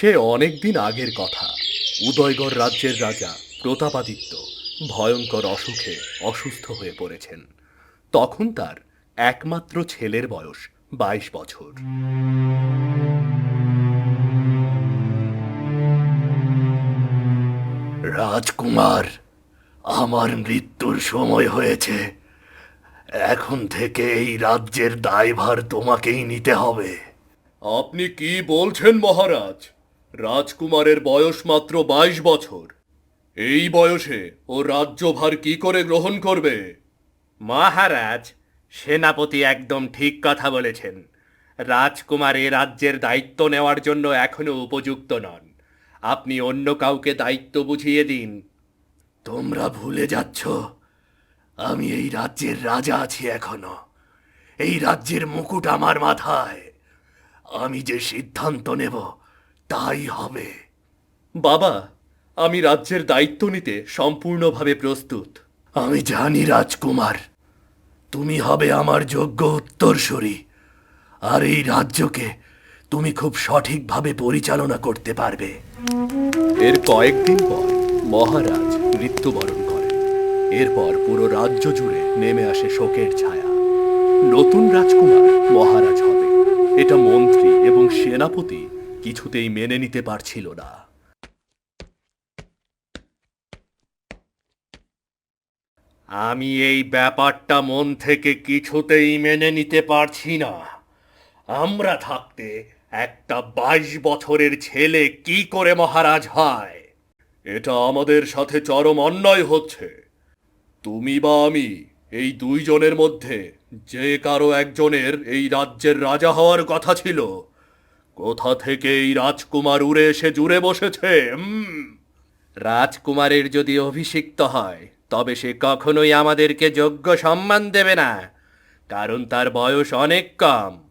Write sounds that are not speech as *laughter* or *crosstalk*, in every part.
সে অনেক দিন আগের কথা। উদয়গড় রাজ্যের রাজা প্রতাপাদিত্য ভয়ঙ্কর অসুখে অসুস্থ হয়ে পড়েছেন। তখন তার একমাত্র ছেলের বয়স বাইশ বছর। রাজকুমার, আমার মৃত্যুর সময় হয়েছে। এখন থেকে এই রাজ্যের দায়ভার তোমাকেই নিতে হবে। আপনি কি বলছেন মহারাজ? রাজকুমারের বয়স মাত্র বাইশ বছর। এই বয়সে ও রাজ্যভার কি করে গ্রহণ করবে? মহারাজ সেনাপতি একদম ঠিক কথা বলেছেন। রাজকুমার এ রাজ্যের দায়িত্ব নেওয়ার জন্য এখনও উপযুক্ত নন। আপনি অন্য কাউকে দায়িত্ব বুঝিয়ে দিন। তোমরা ভুলে যাচ্ছ আমি এই রাজ্যের রাজা আছি এখনও। এই রাজ্যের মুকুট আমার মাথায়। আমি যে সিদ্ধান্ত নেব তাই হবে। বাবা আমি রাজ্যের দায়িত্ব নিতে সম্পূর্ণভাবে প্রস্তুত। আমি জানি রাজকুমার। তুমি হবে আমার যোগ্য উত্তরসূরি। আর এই রাজ্যকে তুমি খুব সঠিকভাবে পরিচালনা করতে পারবে। এর কয়েকদিন পর মহারাজ মৃত্যুবরণ করেন। এরপর পুরো রাজ্য জুড়ে নেমে আসে শোকের ছায়া। নতুন রাজকুমার মহারাজ হবে। এটা মন্ত্রী এবং সেনাপতি কিছুতেই মেনে নিতে পারছিল না। আমি এই ব্যাপারটা মন থেকে কিছুতেই মেনে নিতে পারছি না। আমরা থাকতে একটা বাইশ বছরের ছেলে কি করে মহারাজ হয়? এটা আমাদের সাথে চরম অন্যায় হচ্ছে। তুমি বা আমি এই দুইজনের মধ্যে যে কারও একজনের এই রাজ্যের রাজা হওয়ার কথা ছিল কোথা থেকে এই রাজকুমার উড়ে এসে জুড়ে বসেছে। রাজকুমারের যদি অভিষিক্ত হয় তবে সে কখনোই আমাদেরকে যোগ্য সম্মান দেবে না কারণ তার বয়স অনেক কম।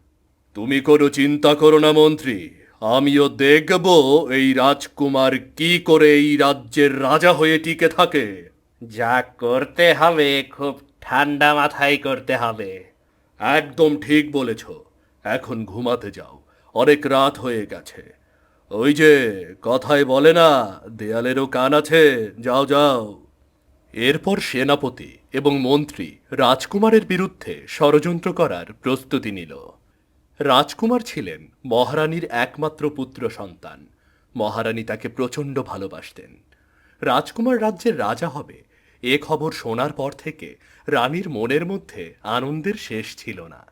তুমি কোনো চিন্তা করো না মন্ত্রী। আমিও দেখব এই রাজকুমার কি করে এই রাজ্যের রাজা হয়ে টিকে থাকে। যা করতে হবে খুব ঠান্ডা মাথায় করতে হবে। একদম ঠিক বলেছ। এখন ঘুমাতে যাও। অনেক রাত হয়ে গেছে। ওই যে, কথায় বলে না, দেয়ালেরও কান আছে, যাও যাও। এরপর সেনাপতি এবং মন্ত্রী রাজকুমারের বিরুদ্ধে ষড়যন্ত্র করার প্রস্তুতি নিল। রাজকুমার ছিলেন মহারানীর একমাত্র পুত্র সন্তান। মহারানী তাকে প্রচণ্ড ভালোবাসতেন। রাজকুমার রাজ্যের রাজা হবে এ খবর শোনার পর থেকে রানীর মনের মধ্যে আনন্দের শেষ ছিল না।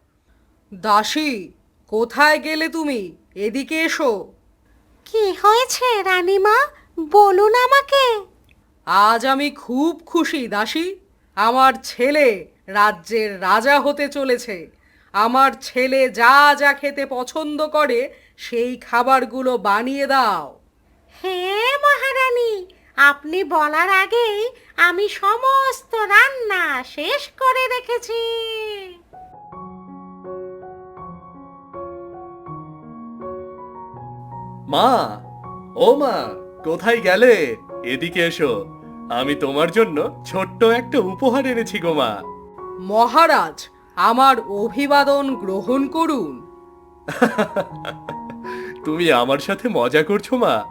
দাসী কোথায় গেলে তুমি? এদিকে এসো। কি হয়েছে রানীমা? বলুন আমাকে। আজ আমি খুব খুশি দাসী। আমার ছেলে রাজ্যের রাজা হতে চলেছে। আমার ছেলে যা যা খেতে পছন্দ করে সেই খাবারগুলো বানিয়ে দাও। হে মহারানী আপনি বলার আগেই আমি সমস্ত রান্না শেষ করে রেখেছি। মা ও মা কোথায় গেলে? এদিকে এসো। আমি তোমার জন্য ছোট্ট একটা উপহার এনেছি গো মা। মহারাজ আমার অভিবাদন গ্রহণ করুন। *laughs* তুমি আমার সাথে মজা করছ মা।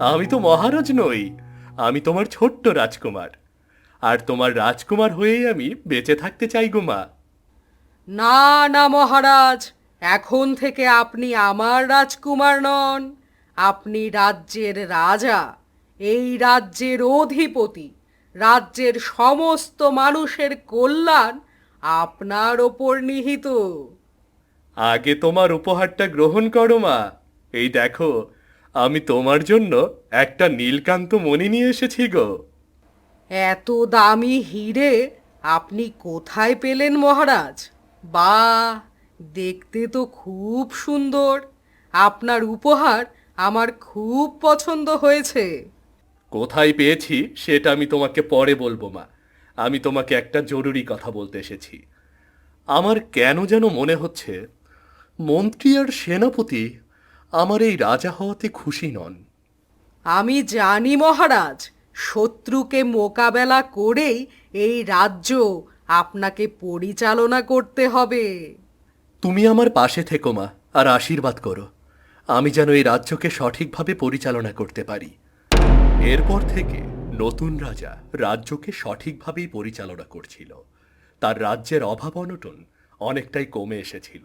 আমি তো মহারাজ নই আমি তোমার ছোট্ট রাজকুমার। আর তোমার রাজকুমার হয়েই আমি বেঁচে থাকতে চাই গো মা। না না মহারাজ এখন থেকে আপনি আমার রাজকুমার নন। আপনি রাজ্যের রাজা এই রাজ্যের অধিপতি রাজ্যের সমস্ত মানুষের কল্যাণ আপনার ওপর নিহিত। আগে তোমার উপহারটা গ্রহণ করো মা। এই দেখো আমি তোমার জন্য একটা নীলকান্ত মণি নিয়ে এসেছি গো। এত দামি হিরে আপনি কোথায় পেলেন মহারাজ? বা দেখতে তো খুব সুন্দর। আপনার উপহার আমার খুব পছন্দ হয়েছে। কোথায় পেয়েছি সেটা আমি তোমাকে পরে বলব মা। আমি তোমাকে একটা জরুরি কথা বলতে এসেছি। আমার কেন যেন মনে হচ্ছে মন্ত্রী আর সেনাপতি আমার এই রাজা হওয়াতে খুশি নন। আমি জানি মহারাজ শত্রুকে মোকাবেলা করেই এই রাজ্য আপনাকে পরিচালনা করতে হবে। তুমি আমার পাশে থেকো মা আর আশীর্বাদ করো। আমি যেন এই রাজ্যকে সঠিকভাবে পরিচালনা করতে পারি। এরপর থেকে নতুন রাজা রাজ্যকে সঠিকভাবেই পরিচালনা করছিল। তার রাজ্যের অভাব অনটন অনেকটাই কমে এসেছিল।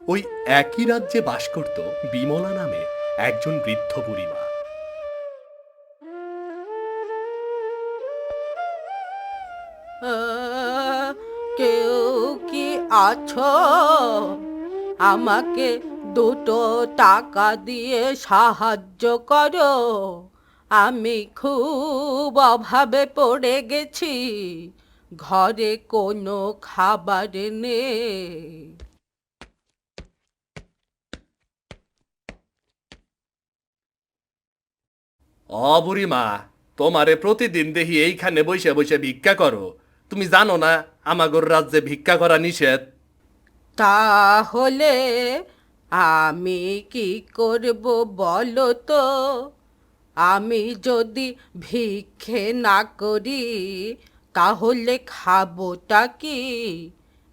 ওই একই রাজ্যে বাস করত বিমলা নামে একজন বৃদ্ধ বুড়িমা। কেউ কি আছো? আমাকে দুটো টাকা দিয়ে সাহায্য করো। আমি খুব অভাবে পড়ে গেছি। ঘরে কোনো খাবার নেই। অ তোমারে প্রতিদিন দেখি এইখানে বসে বসে ভিক্ষা করো। তুমি জানো না, আমাগর রাজ্যে ভিক্ষা করা নিষেধ। তাহলে আমি কি করব বলো তো? আমি যদি ভিক্ষে না করি তাহলে খাবোটা কি?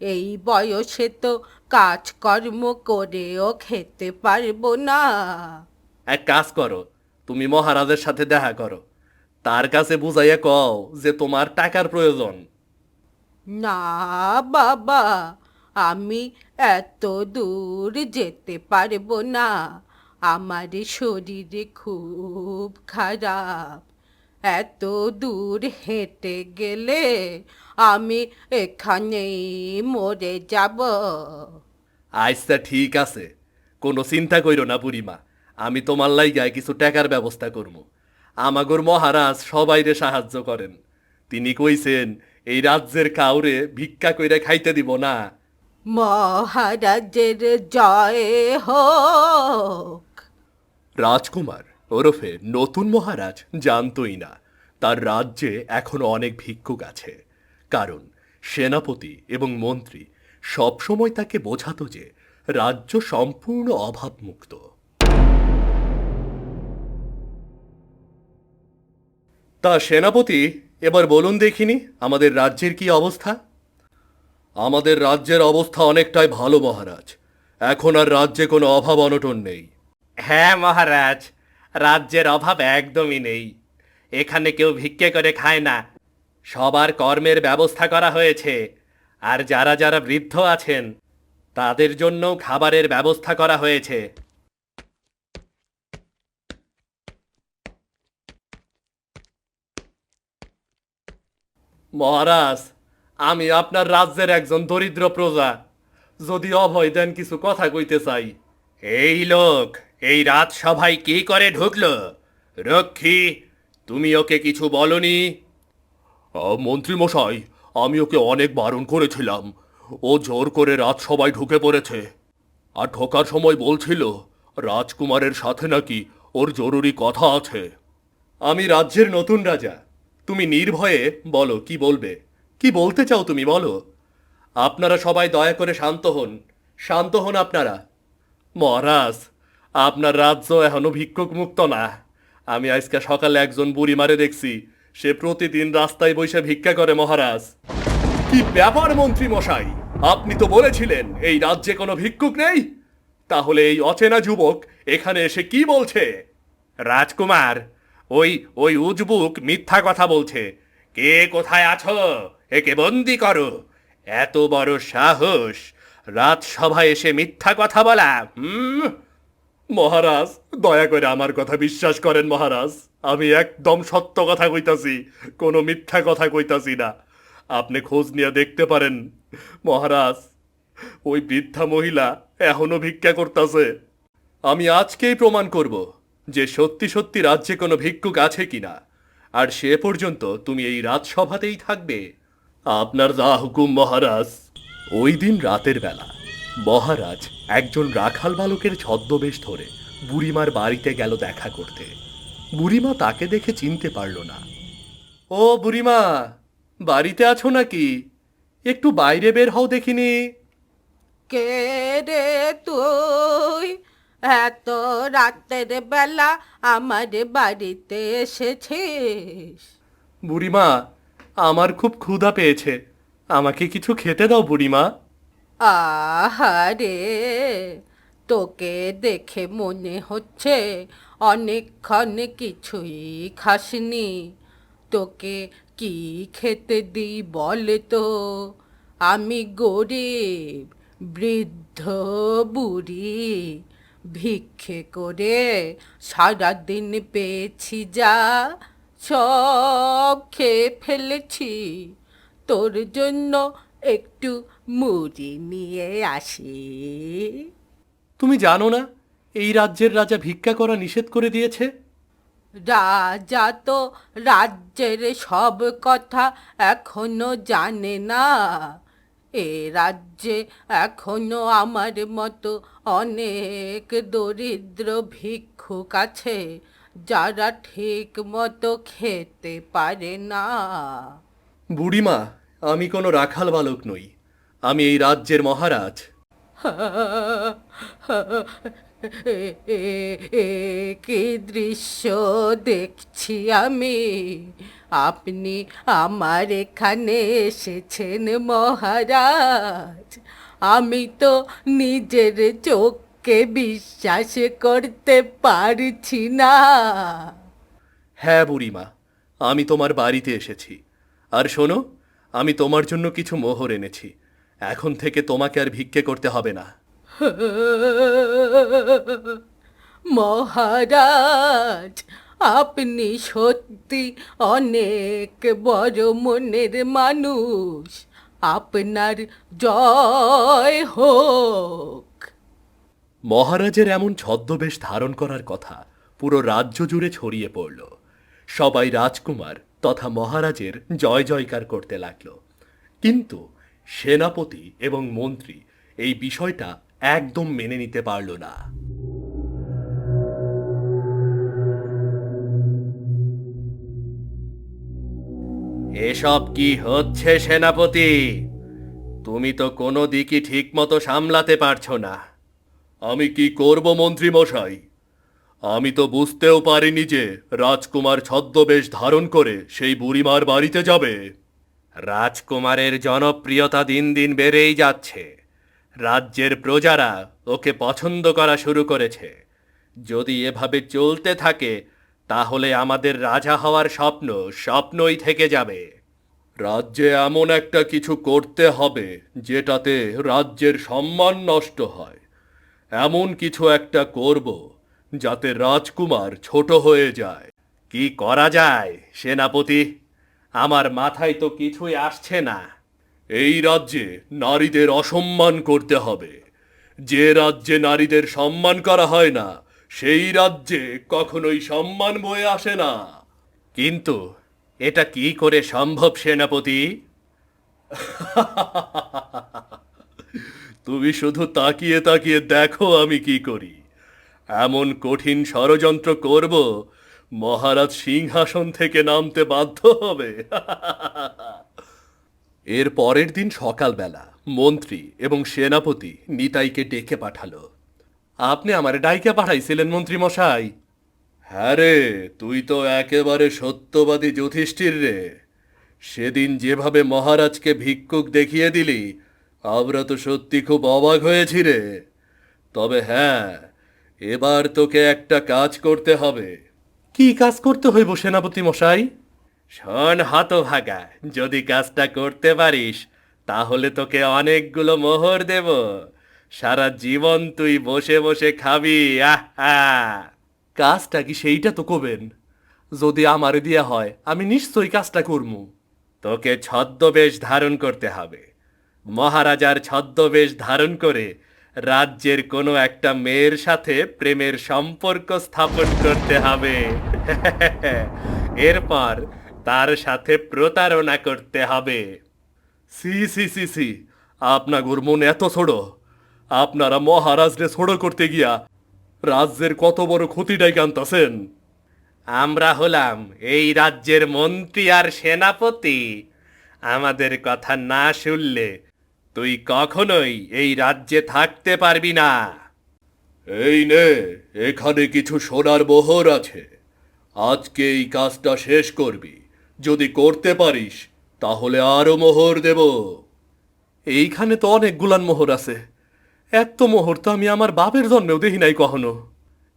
এই বয়সে তো কাজকর্ম করেও খেতে পারব না। এক কাজ করো তুমি মহারাজের সাথে দেখা করো। তার কাছে বুঝাইয়া কও যে তোমার টাকার প্রয়োজন। না বাবা আমি এত দূর যেতে পারব না। আমার শরীরে খুব খারাপ। এত দূর হেঁটে গেলে আমি এখানেই মরে যাব। আচ্ছা ঠিক আছে। কোনো চিন্তা কইরো না বুড়িমা। আমি তোমার লাইগায় কিছু টাকার ব্যবস্থা করব আমাগর মহারাজ সবাইরে সাহায্য করেন। তিনি কইছেন, এই রাজ্যের কাউরে ভিক্ষা কইরা খাইতে দিব না। মহারাজের জয় হোক। রাজকুমার, ওরফে নতুন মহারাজ জানতই না, তার রাজ্যে এখনও অনেক ভিক্ষুক আছে। কারণ সেনাপতি এবং মন্ত্রী সবসময় তাকে বোঝাত যে রাজ্য সম্পূর্ণ অভাবমুক্ত। তা সেনাপতি, এবার বলুন দেখিনি আমাদের রাজ্যের কি অবস্থা? আমাদের রাজ্যের অবস্থা অনেকটাই ভালো, মহারাজ। এখন আর রাজ্যে কোনো অভাব অনটন নেই। হ্যাঁ মহারাজ, রাজ্যের অভাব একদমই নেই। এখানে কেউ ভিক্ষে করে খায় না। সবার কর্মের ব্যবস্থা করা হয়েছে। আর যারা যারা বৃদ্ধ আছেন, তাদের জন্য খাবারের ব্যবস্থা করা হয়েছে। মহারাজ আমি আপনার রাজ্যের একজন দরিদ্র প্রজা। যদি অভয় দেন কিছু কথা কইতে চাই। এই লোক এই রাজসভায় কি করে ঢুকল? রক্ষী তুমি ওকে কিছু বলনি? মন্ত্রী মশাই আমি ওকে অনেক বারণ করেছিলাম। ও জোর করে রাজসভায় ঢুকে পড়েছে। আর ঢোকার সময় বলছিল রাজকুমারের সাথে নাকি ওর জরুরি কথা আছে। আমি রাজ্যের নতুন রাজা। তুমি নির্ভয়ে বলো কি বলবে? কি বলতে চাও তুমি, বলো। আপনারা সবাই দয়া করে শান্ত হন। শান্ত হন আপনারা। মহারাজ, আপনার রাজ্য এখনও ভিক্ষুক মুক্ত না। আমি আজকে সকালে একজন বুড়ি মারে দেখছি। সে প্রতিদিন রাস্তায় বসে ভিক্ষা করে, মহারাজ। কি ব্যাপার মন্ত্রী মশাই? আপনি তো বলেছিলেন, এই রাজ্যে কোনো ভিক্ষুক নেই। তাহলে এই অচেনা যুবক এখানে এসে কি বলছে? রাজকুমার, ওই ওই উজবুক মিথ্যা কথা বলছে। কে কোথায় আছো? একে বন্দি করো। এত বড় সাহস। রাজসভায় এসে মিথ্যা কথা বলা মহারাজ, দয়া করে আমার কথা বিশ্বাস করেন মহারাজ। আমি একদম সত্য কথা কইতাছি, কোনো মিথ্যা কথা কইতাছি না। আপনি খোঁজ নিয়ে দেখতে পারেন। মহারাজ, ওই বৃদ্ধা মহিলা এখনও ভিক্ষা করতেছে। আমি আজকেই প্রমাণ করব যে সত্যি সত্যি রাজ্যে কোনো ভিক্ষুক আছে কিনা। আর সে পর্যন্ত তুমি এই রাজসভাতেই থাকবে। আপনার যা হুকুম মহারাজ। ওই দিন রাতের বেলা মহারাজ একজন রাখাল বালকের ছদ্মবেশ ধরে বুড়িমার বাড়িতে গেল দেখা করতে। বুড়িমা তাকে দেখে চিনতে পারল না। ও বুড়িমা বাড়িতে আছো নাকি? একটু বাইরে বের হও দেখিনি। কে রে তুই? এত রাতের বেলা আমার বাড়িতে এসেছিস? বুড়িমা আমার খুব ক্ষুধা পেয়েছে। আমাকে কিছু খেতে দাও, বুড়িমা। আহারে, তোকে দেখে মনে হচ্ছে অনেকক্ষণ কিছুই খাসনি। তোকে কি খেতে দিই বলে তো আমি গরিব, বৃদ্ধ বুড়ি। ভিক্ষে করে সারাদিন পেয়েছি যা সব খেয়ে ফেলেছি। তোর জন্য একটু মুড়ি নিয়ে আসি। তুমি জানো না এই রাজ্যের রাজা ভিক্ষা করা নিষেধ করে দিয়েছে? রাজা তো রাজ্যের সব কথা এখনও জানে না। এ রাজ্যে এখনও আমার মতো অনেক দরিদ্র ভিক্ষুক আছে। যারা ঠিক মতো খেতে পারে না। বুড়িমা আমি কোনো রাখাল বালক নই। আমি এই রাজ্যের মহারাজ। কি দৃশ্য দেখছি আমি? আপনি আমার এখানে এসেছেন মহারাজ। আমি তো নিজের চোখকে বিশ্বাস করতে পারছি না। হ্যাঁ বুড়িমা আমি তোমার বাড়িতে এসেছি। আর শোনো আমি তোমার জন্য কিছু মোহর এনেছি। এখন থেকে তোমাকে আর ভিক্ষে করতে হবে না। মহারাজ আপনি সত্যি অনেক বড় মনের মানুষ। আপনার জয় হোক। মহারাজের এমন ছদ্মবেশ ধারণ করার কথা পুরো রাজ্য জুড়ে ছড়িয়ে পড়ল। সবাই রাজকুমার তথা মহারাজের জয় জয়কার করতে লাগল। কিন্তু সেনাপতি এবং মন্ত্রী এই বিষয়টা একদম মেনে নিতে পারল না। এসব কি হচ্ছে, সেনাপতি? তুমি তো কোনো দিকই ঠিক মতো সামলাতে পারছ না। আমি কি করব মন্ত্রী মশাই? আমি তো বুঝতেও পারিনি যে রাজকুমার ছদ্মবেশ ধারণ করে সেই বুড়িমার বাড়িতে যাবে। রাজকুমারের জনপ্রিয়তা দিন দিন বেড়েই যাচ্ছে। রাজ্যের প্রজারা ওকে পছন্দ করা শুরু করেছে। যদি এভাবে চলতে থাকে তাহলে আমাদের রাজা হওয়ার স্বপ্ন স্বপ্নই থেকে যাবে। রাজ্যে এমন একটা কিছু করতে হবে যেটাতে রাজ্যের সম্মান নষ্ট হয়। এমন কিছু একটা করব যাতে রাজকুমার ছোট হয়ে যায়। কি করা যায়, সেনাপতি? আমার মাথায় তো কিছুই আসছে না। এই রাজ্যে নারীদের অসম্মান করতে হবে। যে রাজ্যে নারীদের সম্মান করা হয় না, সেই রাজ্যে কখনোই সম্মান বয়ে আসে না। কিন্তু এটা কি করে সম্ভব, সেনাপতি? *laughs* তুমি শুধু তাকিয়ে তাকিয়ে দেখো আমি কি করি। এমন কঠিন ষড়যন্ত্র করব, মহারাজ সিংহাসন থেকে নামতে বাধ্য হবে। *laughs* এর পরের দিন সকালবেলা মন্ত্রী এবং সেনাপতি নিতাইকে ডেকে পাঠালো। আপনি আমার ডাইকে পাঠাইছিলেন মন্ত্রী মশাই। হ্যাঁ রে, তুই তো একেবারে সত্যবাদী যুধিষ্ঠির রে। সেদিন যেভাবে মহারাজকে ভিক্ষুক দেখিয়ে দিলি আমরা তো সত্যি খুব অবাক হয়েছি রে। তবে হ্যাঁ এবার তোকে একটা কাজ করতে হবে। কি কাজ করতে হইব সেনাপতি মশাই? শোন হতভাগা যদি কাজটা করতে পারিস তাহলে তোকে অনেকগুলো মোহর দেব। সারা জীবন তুই বসে বসে খাবি আহা। কাজটা কি সেইটা তো কবেন। যদি আমারে দিয়া হয় আমি নিশ্চয়ই কাজটা করমু। তোকে ছদ্মবেশ ধারণ করতে হবে। মহারাজার ছদ্মবেশ ধারণ করে রাজ্যের কোনো একটা মেয়ের সাথে প্রেমের সম্পর্ক স্থাপন করতে হবে। এরপর তার সাথে প্রতারণা করতে হবে। সি সি সি সি আপনাগোর মন এত ছোড়ো। আপনারা মহারাজরে ছোড়ো করতে গিয়া রাজ্যের কত বড় ক্ষতিটাই কান্তাছেন। আমরা হলাম এই রাজ্যের মন্ত্রী আর সেনাপতি। আমাদের কথা না শুনলে তুই কখনোই এই রাজ্যে থাকতে পারবি না। এই নে এখানে কিছু সোনার মোহর আছে। আজকে এই কাজটা শেষ করবি। যদি করতে পারিস তাহলে আরও মোহর দেব। এইখানে তো অনেক গুলান মোহর আছে। এত মোহর তো আমি আমার বাপের জন্মেও দেখি নাই কখনো।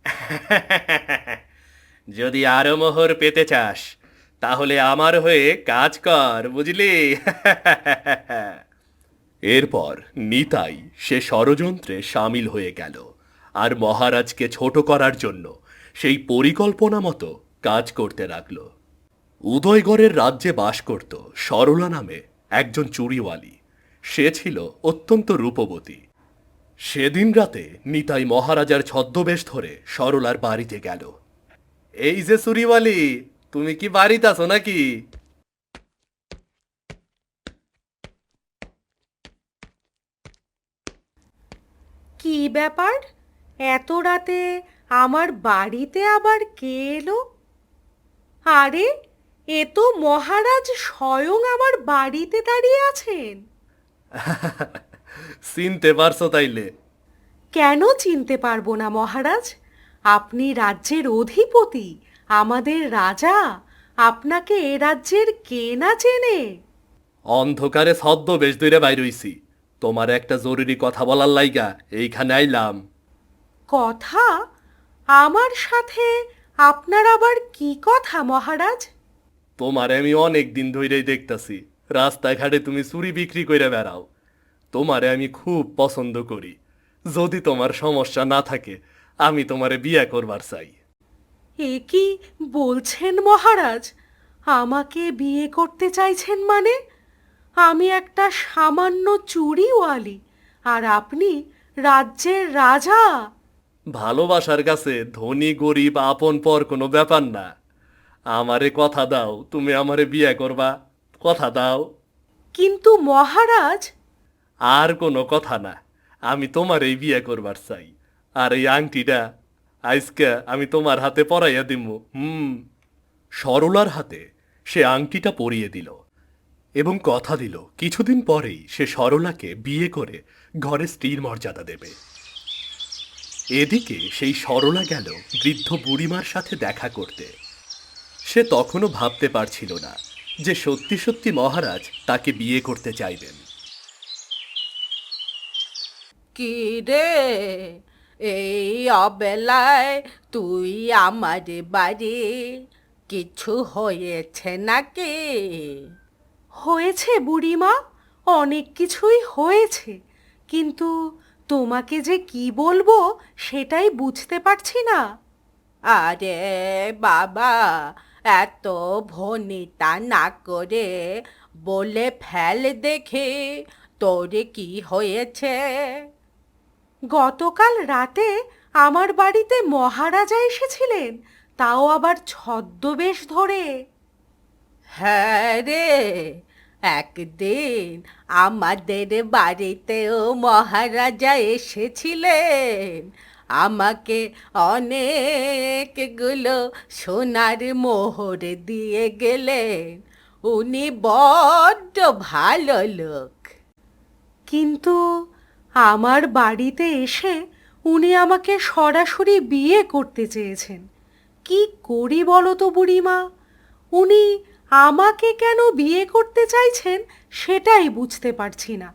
*laughs* যদি আরও মোহর পেতে চাস তাহলে আমার হয়ে কাজ কর বুঝলি? *laughs* এরপর নিতাই সে ষড়যন্ত্রে সামিল হয়ে গেল আর মহারাজকে ছোট করার জন্য সেই পরিকল্পনা মতো কাজ করতে লাগল। উদয়গড়ের রাজ্যে বাস করত সরলা নামে একজন চুরিওয়ালি। সে ছিল অত্যন্ত রূপবতী। সেদিন রাতে নিতাই মহারাজার ছদ্মবেশ ধরে সরলার বাড়িতে গেল। এই যে চুরিওয়ালি, তুমি কি বাড়িতে আছো নাকি? কি ব্যাপার? এত রাতে আমার বাড়িতে আবার কে এলো? আরে এ তো মহারাজ স্বয়ং আমার বাড়িতে দাঁড়িয়ে আছেন। *laughs* চিনতে পারছ তাইলে। কেন চিনতে পারব না মহারাজ? আপনি রাজ্যের অধিপতি আমাদের রাজা। আপনাকে এ রাজ্যের কে না চেনে? অন্ধকারে ছদ্মবেশ ধরে বাইর হইছি। তোমার একটা জরুরি কথা বলার লাইগা এইখানে আইলাম। কথা? আমার সাথে আপনার আবার কি কথা মহারাজ? তোমার আমি অনেক দিন ধরেই দেখতাছি রাস্তাঘাটে তুমি চুরি বিক্রি করে বেড়াও। তোমারে আমি খুব পছন্দ করি। যদি তোমার সমস্যা না থাকে আমি তোমারে বিয়ে করবার চাই। এ কি বলছেন মহারাজ? আমাকে বিয়ে করতে চাইছেন মানে? আমি একটা সামান্য চুরিওয়ালি আর আপনি রাজ্যের রাজা। ভালোবাসার কাছে ধনী গরিব আপন পর কোনো ব্যাপার না। আমারে কথা দাও তুমি আমারে বিয়ে করবা। কথা দাও। কিন্তু মহারাজ। আর কোনো কথা না। আমি তোমার এই বিয়ে করবার চাই। আর এই আংটিটা আজকে আমি তোমার হাতে পরাইয়া দিমু। হুম। সরলার হাতে সে আংটিটা পরিয়ে দিল। এবং কথা দিল। কিছুদিন পরেই সে সরলাকে বিয়ে করে ঘরে স্ত্রীর মর্যাদা দেবে। এদিকে সেই সরলা গেল বৃদ্ধ বুড়িমার সাথে দেখা করতে। সে তখনও ভাবতে পারছিল না যে সত্যি সত্যি মহারাজ তাকে বিয়ে করতে চাইবেন। কি রে এই অবেলায় তুই আমার বাড়ি? কিছু হয়েছে নাকি? হয়েছে বুড়িমা? অনেক কিছুই হয়েছে। কিন্তু তোমাকে যে কি বলব সেটাই বুঝতে পারছি না। আরে বাবা এত ভনিতা না করে বলে ফেল দেখে তোর কি হয়েছে? গতকাল রাতে আমার বাড়িতে মহারাজা এসেছিলেন তাও আবার ছদ্মবেশ ধরে। হ্যাঁ রে একদিন আমাদের বাড়িতেও মহারাজা এসেছিলেন। আমাকে অনেকগুলো সোনার মোহর দিয়ে গেলেন। উনি বড্ড ভালো লোক। কিন্তু আমার বাড়িতে এসে উনি আমাকে সরাসরি বিয়ে করতে চেয়েছেন। কি করি বলো তো বুড়িমা? উনি আমাকে কেন বিয়ে করতে চাইছেন সেটাই বুঝতে পারছি না।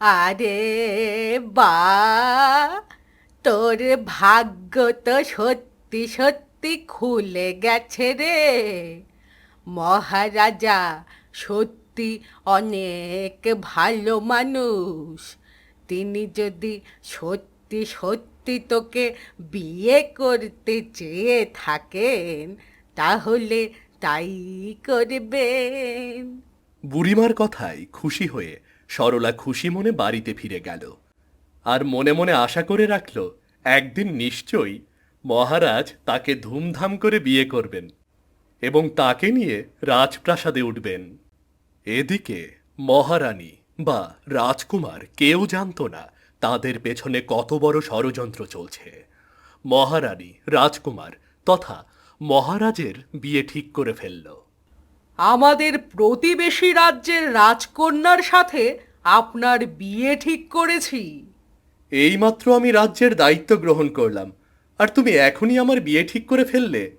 আরে বা, তোর ভাগ্য তো সত্যি সত্যি খুলে গেছে রে। মহারাজা সত্যি অনেক ভালো মানুষ। তিনি যদি সত্যি সত্যি তোকে বিয়ে করতে চেয়ে থাকেন, তাহলে তাই করবেন বুড়িমার কথায় খুশি হয়ে সরলা খুশি মনে বাড়িতে ফিরে গেল আর মনে মনে আশা করে রাখল, একদিন নিশ্চয়ই মহারাজ তাকে ধুমধাম করে বিয়ে করবেন এবং তাকে নিয়ে রাজপ্রাসাদে উঠবেন। এদিকে মহারানী বা রাজকুমার কেউ জানত না তাদের পেছনে কত বড় ষড়যন্ত্র চলছে। মহারানী, রাজকুমার তথা মহারাজের বিয়ে ঠিক করে ফেলল। আমাদের প্রতিবেশী রাজ্যের রাজকন্যার সাথে আপনার বিয়ে ঠিক করেছি। এইমাত্র আমি রাজ্যের দায়িত্ব গ্রহণ করলাম আর তুমি এখনই আমার বিয়ে ঠিক করে ফেললে।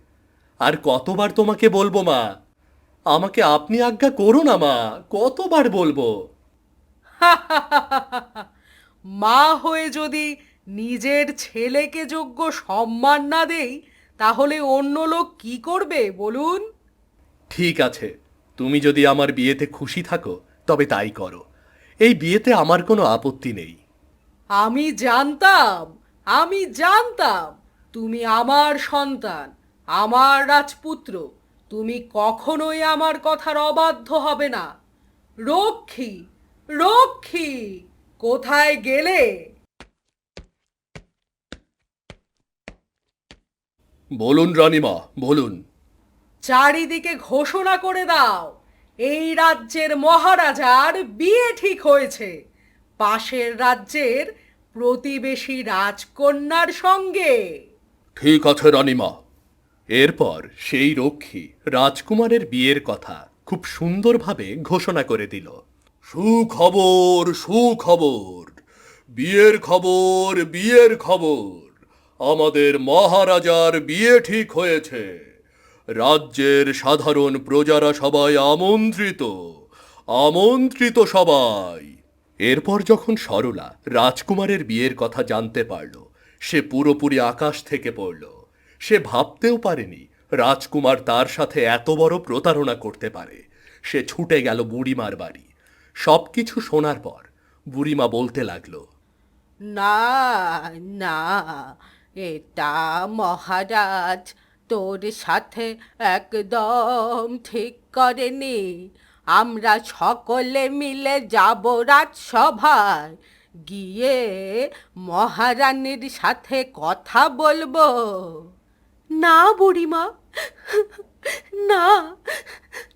আর কতবার তোমাকে বলব মা? আমাকে আপনি আজ্ঞা করো না মা কতবার বলব? *laughs* মা হয়ে যদি নিজের ছেলেকে যোগ্য সম্মান না দেই তাহলে অন্য লোক কি করবে বলুন? ঠিক আছে তুমি যদি আমার বিয়েতে খুশি থাকো তবে তাই করো। এই বিয়েতে আমার কোনো আপত্তি নেই। আমি জানতাম আমি জানতাম তুমি আমার সন্তান আমার রাজপুত্র তুমি কখনোই আমার কথার অবাধ্য হবে না। রক্ষী রক্ষী কোথায় গেলে? বলুন রানীমা বলুন। চারিদিকে ঘোষণা করে দাও এই রাজ্যের মহারাজার বিয়ে ঠিক হয়েছে। পাশের রাজ্যের প্রতিবেশী রাজকন্যার সঙ্গে। ঠিক আছে রানীমা। এরপর সেই রক্ষী রাজকুমারের বিয়ের কথা খুব সুন্দরভাবে ঘোষণা করে দিল। সুখবর সুখবর। বিয়ের খবর বিয়ের খবর। আমাদের মহারাজার বিয়ে ঠিক হয়েছে। রাজ্যের সাধারণ প্রজারা সবাই আমন্ত্রিত আমন্ত্রিত সবাই। এরপর যখন সরলা রাজকুমারের বিয়ের কথা জানতে পারল, সে পুরোপুরি আকাশ থেকে পড়ল। সে ভাবতেও পারেনি রাজকুমার তার সাথে এত বড় প্রতারণা করতে পারে। সে ছুটে গেল বুড়িমার বাড়ি। সবকিছু শোনার পর বুড়িমা বলতে লাগল, না না এটা মহারাজ, তোর সাথে একদম ঠিক করেনি। আমরা সকলে মিলে যাব রাজসভায়। গিয়ে মহারানীর সাথে কথা বলব। না বুড়িমা, না,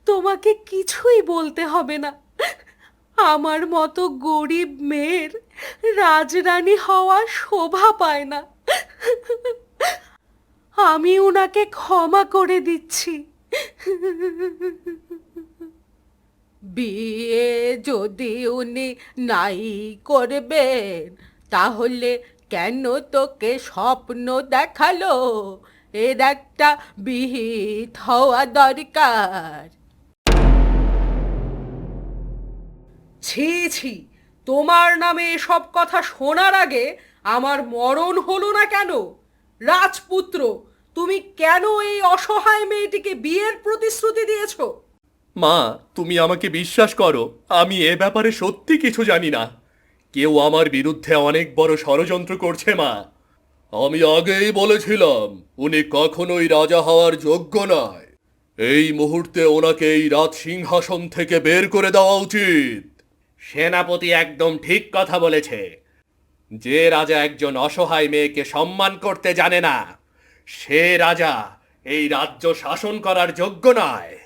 তোমাকে কিছুই বলতে হবে না। আমার মতো গরিব মেয়ের রাজরানী হওয়া শোভা পায় না। আমি ওনাকে ক্ষমা করে দিচ্ছি। বিয়ে যদি উনি নাই করবেন, তাহলে কেন তোকে স্বপ্ন দেখাল? এর একটা বিহিত হওয়া দরকার। ছি ছি, তোমার নামে এসব কথা শোনার আগে আমার মরণ হলো না কেন? রাজপুত্র তুমি কেন এই অসহায় মেয়েটিকে বিয়ের প্রতিশ্রুতি দিয়েছ? মা তুমি আমাকে বিশ্বাস করো আমি এ ব্যাপারে সত্যি কিছু জানি না। কেউ আমার বিরুদ্ধে অনেক বড় ষড়যন্ত্র করছে মা। আমি আগেই বলেছিলাম উনি কখনোই রাজা হওয়ার যোগ্য নয়। এই মুহূর্তে ওনাকে এই রাজ সিংহাসন থেকে বের করে দেওয়া উচিত। সেনাপতি একদম ঠিক কথা বলেছে। যে রাজা একজন অসহায় মেয়েকে সম্মান করতে জানে না, সে রাজা এই রাজ্য শাসন করার যোগ্য নয়।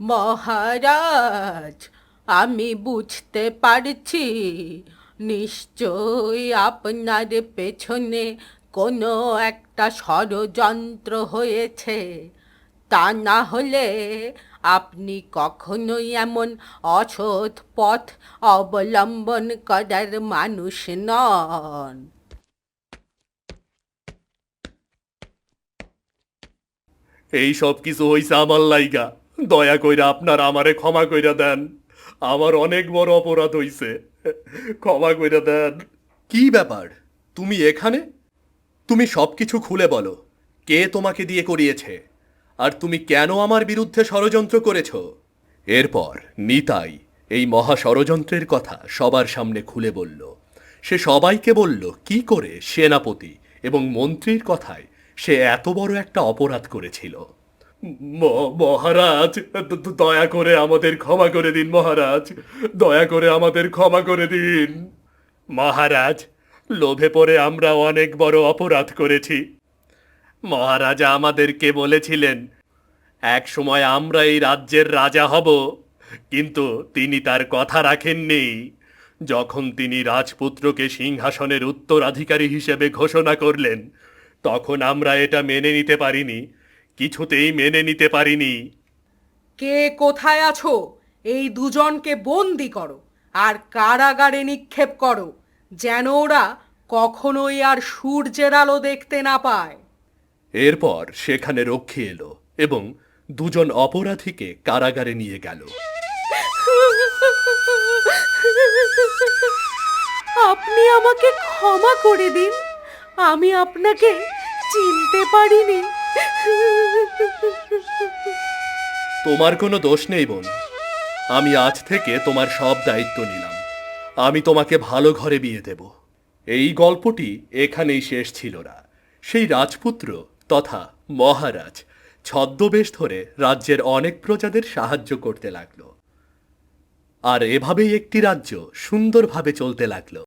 মহারাজ, আমি বুঝতে পারছি। নিশ্চয়ই আপনার পেছনে কোনো একটা ষড়যন্ত্র হয়েছে। তা না হলে আপনি কখনোই এমন অসৎ পথ অবলম্বন করার মানুষ নন। এই সব কিছু হইছে আমার লাইগা। দয়া কইরা আপনার আমারে ক্ষমা কইরা দেন। আমার অনেক বড় অপরাধ হইছে। ক্ষমা কইরা দেন। কি ব্যাপার? তুমি এখানে? তুমি সবকিছু খুলে বলো। কে তোমাকে দিয়ে করিয়েছে? আর তুমি কেন আমার বিরুদ্ধে ষড়যন্ত্র করেছ? এরপর নিতাই এই মহা ষড়যন্ত্রের কথা সবার সামনে খুলে বলল। সে সবাইকে বলল, কি করে সেনাপতি এবং মন্ত্রীর কথায় সে এত বড় একটা অপরাধ করেছিল? মহারাজ দয়া করে আমাদের ক্ষমা করে দিন, মহারাজ, দয়া করে আমাদের ক্ষমা করে দিন। মহারাজ, লোভে পড়ে আমরা অনেক বড় অপরাধ করেছি। মহারাজা আমাদেরকে বলেছিলেন, এক সময় আমরা এই রাজ্যের রাজা হব, কিন্তু তিনি তার কথা রাখেননি। যখন তিনি রাজপুত্রকে সিংহাসনের উত্তরাধিকারী হিসেবে ঘোষণা করলেন, তখন আমরা এটা মেনে নিতে পারিনি, কিছুতেই মেনে নিতে পারিনি। কে কোথায় আছো? এই দুজনকে বন্দি করো, আর কারাগারে নিক্ষেপ করো, যেন ওরা কখনোই আর সূর্যের আলো দেখতে না পায়। এরপর সেখানে রক্ষী এলো এবং দুজন অপরাধীকে কারাগারে নিয়ে গেল। আপনি আমাকে ক্ষমা করে দিন। আমি আপনাকে চিনতে পারিনি। তোমার কোনো দোষ নেই বোন। আমি আজ থেকে তোমার সব দায়িত্ব নিলাম। আমি তোমাকে ভালো ঘরে বিয়ে দেব। এই গল্পটি এখানেই শেষ ছিল না। সেই রাজপুত্র তথা মহারাজ ছদ্মবেশ ধরে রাজ্যের অনেক প্রজাদের সাহায্য করতে লাগল। আর এভাবেই একটি রাজ্য সুন্দরভাবে চলতে লাগল।